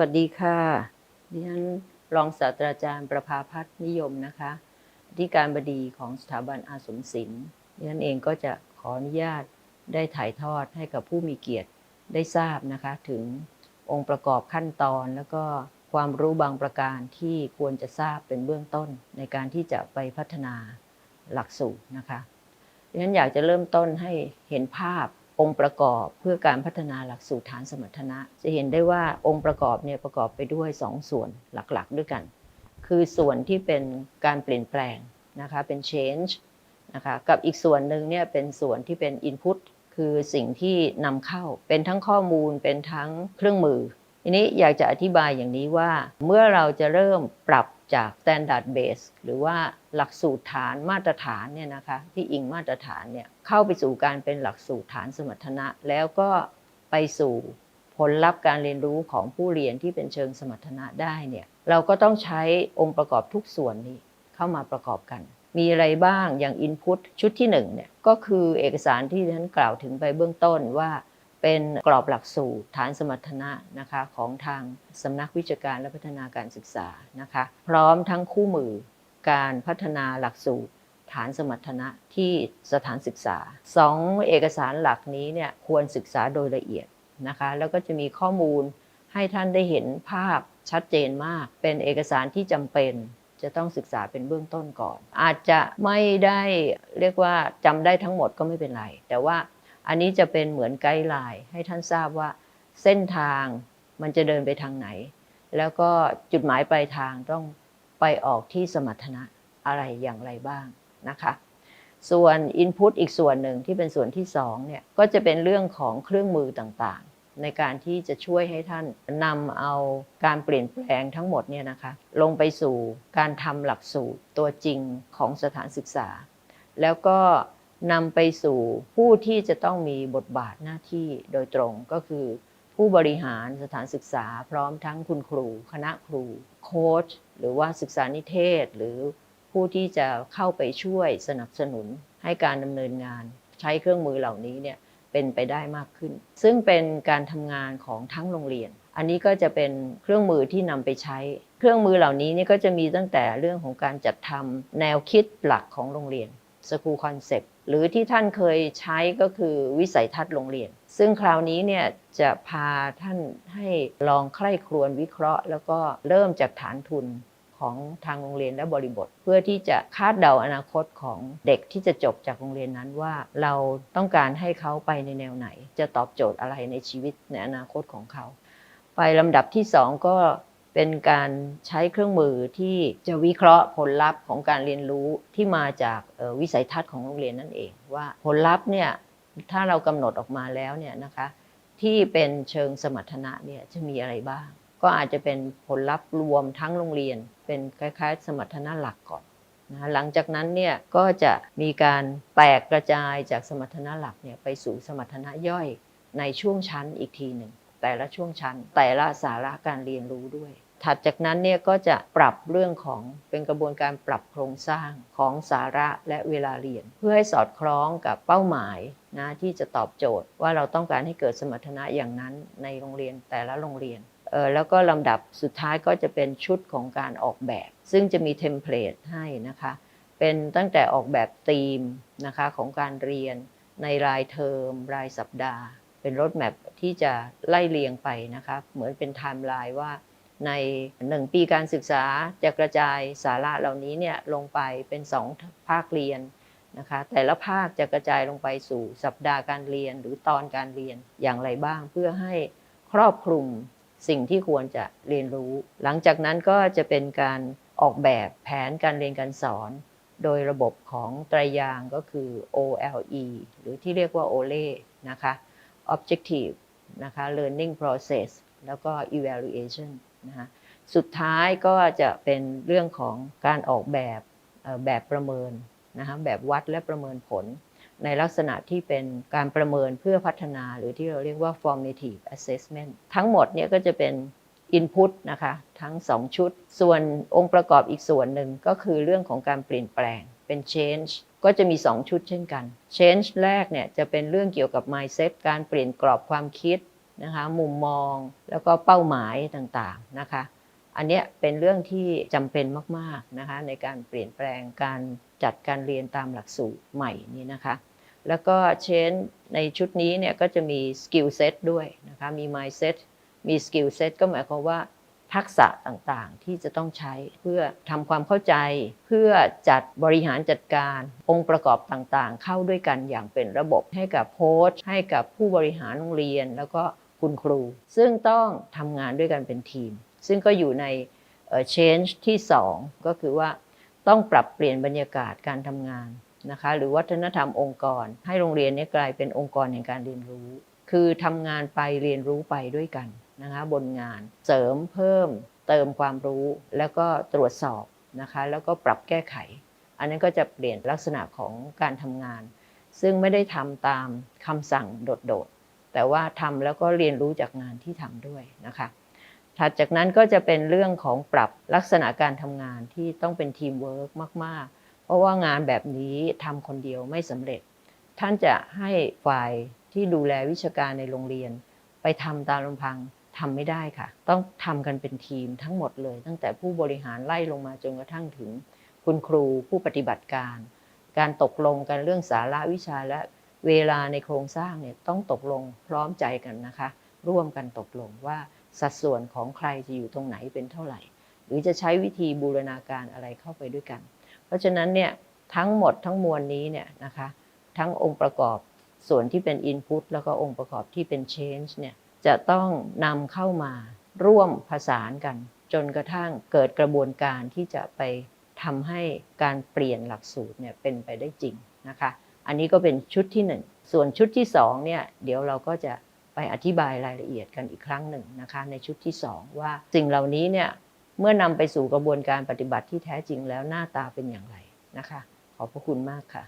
วัสดีค่ะดิฉันรองศาสตราจารย์ประภาพัฒนิยมนะคะที่การบดีของสถาบันอาสมศิลป์ดิฉันเองก็จะขออนุญาตได้ถ่ายทอดให้กับผู้มีเกียรติได้ทราบนะคะ ถึงองค์ประกอบขั้นตอนแล้วก็ความรู้บางประการที่ควรจะทราบเป็นเบื้องต้นในการที่จะไปพัฒนาหลักสูตรนะคะดิฉันอยากจะเริ่มต้นให้เห็นภาพ องค์ประกอบเพื่อการพัฒนาหลักสูตรฐานสมรรถนะ จะเห็นได้ว่าองค์ประกอบเนี่ยประกอบไปด้วย 2 ส่วนหลักๆ ด้วยกัน คือส่วนที่เป็นการเปลี่ยนแปลงนะคะเป็น change นะคะกับอีกส่วนหนึ่งเนี่ยเป็นส่วนที่เป็น input คือสิ่งที่นำเข้าเป็นทั้งข้อมูลเป็นทั้งเครื่องมือทีนี้อยากจะอธิบายอย่างนี้ว่า เมื่อเราจะเริ่มปรับ จาก standard base หรือว่าหลักสูตรฐานมาตรฐานเนี่ยนะคะที่อิงมาตรฐานเนี่ยเข้าไปสู่การเป็นหลักสูตรฐานสมรรถนะ แล้วก็ไปสู่ผลลัพธ์การเรียนรู้ของผู้เรียนที่เป็นเชิงสมรรถนะได้เนี่ยเราก็ต้องใช้องค์ประกอบทุกส่วนนี้เข้ามาประกอบกัน มีอะไรบ้างอย่าง Input ชุดที่1เนี่ยก็คือเอกสารที่ฉันกล่าวถึงไปเบื้องต้นว่า เป็นกรอบหลักสูตรฐานสมรรถนะนะคะของทางสำนักวิชาการและพัฒนาการศึกษานะคะ พร้อมทั้งคู่มือการพัฒนาหลักสูตรฐานสมรรถนะที่สถานศึกษาสองเอกสารหลักนี้เนี่ยควรศึกษาโดยละเอียดนะคะแล้วก็จะมีข้อมูลให้ท่านได้เห็นภาพชัดเจนมาก เป็นเอกสารที่จำเป็นจะต้องศึกษาเป็นเบื้องต้นก่อน อาจจะไม่ได้เรียกว่าจำได้ทั้งหมดก็ไม่เป็นไร แต่ว่า อันนี้จะเป็นเหมือนไกด์ไลน์ให้ท่านทราบว่าเส้นทางมันจะเดินไปทางไหน แล้วก็จุดหมายปลายทางต้องไปออกที่สมรรถนะอะไรอย่างไรบ้างนะคะ ส่วน Input อีกส่วนหนึ่งที่เป็นส่วนที่2เนี่ยก็จะเป็นเรื่องของเครื่องมือต่างๆ ในการที่จะช่วยให้ท่านนำเอาการเปลี่ยนแปลงทั้งหมดเนี่ยนะคะลงไปสู่การทำหลักสูตรตัวจริงของสถานศึกษา แล้วก็ นำไปสู่ผู้ที่จะต้องมีบทบาทหน้าที่โดยตรงก็คือ ผู้บริหารสถานศึกษาพร้อมทั้งคุณครู คณะครู โค้ชหรือว่าศึกษานิเทศ หรือผู้ที่จะเข้าไปช่วยสนับสนุนให้การดำเนินงาน ใช้เครื่องมือเหล่านี้เนี่ยเป็นไปได้มากขึ้น ซึ่งเป็นการทำงานของทั้งโรงเรียน อันนี้ก็จะเป็นเครื่องมือที่นำไปใช้ เครื่องมือเหล่านี้นี่ก็จะมีตั้งแต่เรื่องของการจัดทำแนวคิดหลักของโรงเรียน School Concept หรือที่ท่านเคยใช้ก็คือวิสัยทัศน์โรงเรียน ซึ่งคราวนี้เนี่ยจะพาท่านให้ลองใคร่ครวญวิเคราะห์ แล้วก็เริ่มจากฐานทุนของทางโรงเรียนและบริบท เพื่อที่จะคาดเดาอนาคตของเด็กที่จะจบจากโรงเรียนนั้นว่า เราต้องการให้เขาไปในแนวไหน จะตอบโจทย์อะไรในชีวิตในอนาคตของเขา ไปลำดับที่สองก็ เป็นการใช้เครื่องมือที่จะวิเคราะห์ผลลัพธ์ของการเรียนรู้ที่มาจากวิสัยทัศน์ของโรงเรียนนั่นเอง ว่าผลลัพธ์เนี่ยถ้าเรากำหนดออกมาแล้วเนี่ยนะคะที่เป็นเชิงสมรรถนะเนี่ยจะมีอะไรบ้าง ก็อาจจะเป็นผลลัพธ์รวมทั้งโรงเรียน เป็นคล้ายๆ สมรรถนะหลักก่อนนะหลังจากนั้นเนี่ยก็จะมีการแตกกระจายจากสมรรถนะหลักเนี่ยไปสู่สมรรถนะย่อยในช่วงชั้นอีกทีหนึ่งแต่ละช่วงชั้นแต่ละสาระการเรียนรู้ด้วย ถัดจากนั้นเนี่ยก็จะปรับเรื่องของเป็นกระบวนการปรับโครงสร้างของสาระและเวลาเรียน เพื่อให้สอดคล้องกับเป้าหมายนะที่จะตอบโจทย์ว่าเราต้องการให้เกิดสมรรถนะอย่างนั้นในโรงเรียนแต่ละโรงเรียนเออแล้วก็ลำดับสุดท้ายก็จะเป็นชุดของการออกแบบ ซึ่งจะมีเทมเพลตให้นะคะเป็นตั้งแต่ออกแบบธีมนะคะของการเรียนในรายเทอม รายสัปดาห์ เป็นรถแมพที่จะไล่เรียงไปนะคะเหมือนเป็นไทม์ไลน์ว่า ใน 1 ปีการศึกษาจะกระจายสาระเหล่านี้เนี่ยลงไปเป็น 2 ภาคเรียนนะคะแต่ละภาคจะกระจายลงไปสู่สัปดาห์การเรียนหรือตอนการเรียนอย่างไรบ้าง เพื่อให้ครอบคลุมสิ่งที่ควรจะเรียนรู้ หลังจากนั้นก็จะเป็นการออกแบบแผนการเรียนการสอน โดยระบบของไตรยางก็คือ OLE หรือที่เรียกว่า OLE นะคะ Objective นะคะ Learning Process แล้วก็ Evaluation นะคะสุดท้ายก็จะเป็นเรื่องของการออกแบบแบบประเมินนะคะแบบวัดและประเมินผล ในลักษณะที่เป็นการประเมินเพื่อพัฒนาหรือที่เราเรียกว่า formative assessment ทั้งหมดเนี่ยก็จะเป็น input นะคะทั้ง 2 ชุด ส่วนองค์ประกอบอีกส่วนหนึ่งก็คือเรื่องของการเปลี่ยนแปลงเป็น change ก็จะมี 2 ชุดเช่นกัน change แรกเนี่ยจะเป็นเรื่องเกี่ยวกับ mindset การเปลี่ยนกรอบความคิด นะคะมุมมองแล้วก็เป้าหมายต่างๆนะคะ อันนี้เป็นเรื่องที่จำเป็นมากๆนะคะในการเปลี่ยนแปลงการจัดการเรียนตามหลักสูตรใหม่นี้นะคะ แล้วก็เชนในชุดนี้เนี่ยก็จะมีสกิลเซ็ตด้วยนะคะมี mindset มีสกิลเซ็ตก็หมายความว่าทักษะต่างๆที่จะต้องใช้เพื่อทำความเข้าใจเพื่อจัดบริหารจัดการองค์ประกอบต่างๆ เข้าด้วยกันอย่างเป็นระบบให้กับโค้ชให้กับผู้บริหารโรงเรียน แล้วก็ คุณครู ซึ่งต้องทำงานด้วยกันเป็นทีม ซึ่งก็อยู่ใน change ที่ 2 ก็คือว่าต้องปรับเปลี่ยนบรรยากาศการทำงานนะคะหรือวัฒนธรรมองค์กร ให้โรงเรียนนี้กลายเป็นองค์กรแห่งการเรียนรู้ คือทำงานไปเรียนรู้ไปด้วยกันนะคะบนงานเสริมเพิ่ม เติมความรู้แล้วก็ตรวจสอบนะคะแล้วก็ปรับแก้ไข อันนั้นก็จะเปลี่ยนลักษณะของการทำงาน ซึ่งไม่ได้ทำตามคำสั่งโดด แต่ว่าทำแล้วก็เรียนรู้จากงานที่ทำด้วยนะคะถัดจากนั้นก็จะเป็นเรื่องของปรับลักษณะการทำงานที่ต้องเป็นทีมเวิร์กมาก ๆ เพราะว่างานแบบนี้ทำคนเดียวไม่สำเร็จ ท่านจะให้ฝ่ายที่ดูแลวิชาการในโรงเรียน ไปทำตามลำพังทำไม่ได้ค่ะ ต้องทำกันเป็นทีมทั้งหมดเลย ตั้งแต่ผู้บริหารไล่ลงมาจนกระทั่งถึง คุณครูผู้ปฏิบัติการ การตกลงกันเรื่องสาระวิชาและ เวลาในโครงสร้างเนี่ยต้องตกลงพร้อมใจกันนะคะ ร่วมกันตกลงว่าสัดส่วนของใครจะอยู่ตรงไหนเป็นเท่าไหร่ หรือจะใช้วิธีบูรณาการอะไรเข้าไปด้วยกัน เพราะฉะนั้นเนี่ยทั้งหมดทั้งมวลนี้เนี่ยนะคะทั้งองค์ประกอบส่วนที่เป็น Input แล้วก็องค์ประกอบที่เป็น Change เนี่ยจะต้องนำเข้ามาร่วมผสานกัน จนกระทั่งเกิดกระบวนการที่จะไปทำให้การเปลี่ยนหลักสูตรเนี่ยเป็นไปได้จริงนะคะ อันนี้ก็เป็นชุดที่ 1 ส่วนชุดที่2เนี่ยเดี๋ยวเราก็จะไปอธิบายรายละเอียดกันอีกครั้งหนึ่งนะคะ ในชุดที่ 2 ว่าสิ่งเหล่านี้เนี่ยเมื่อนำไปสู่กระบวนการปฏิบัติที่แท้จริงแล้วหน้าตาเป็นอย่างไรนะคะ ขอบพระคุณมากค่ะ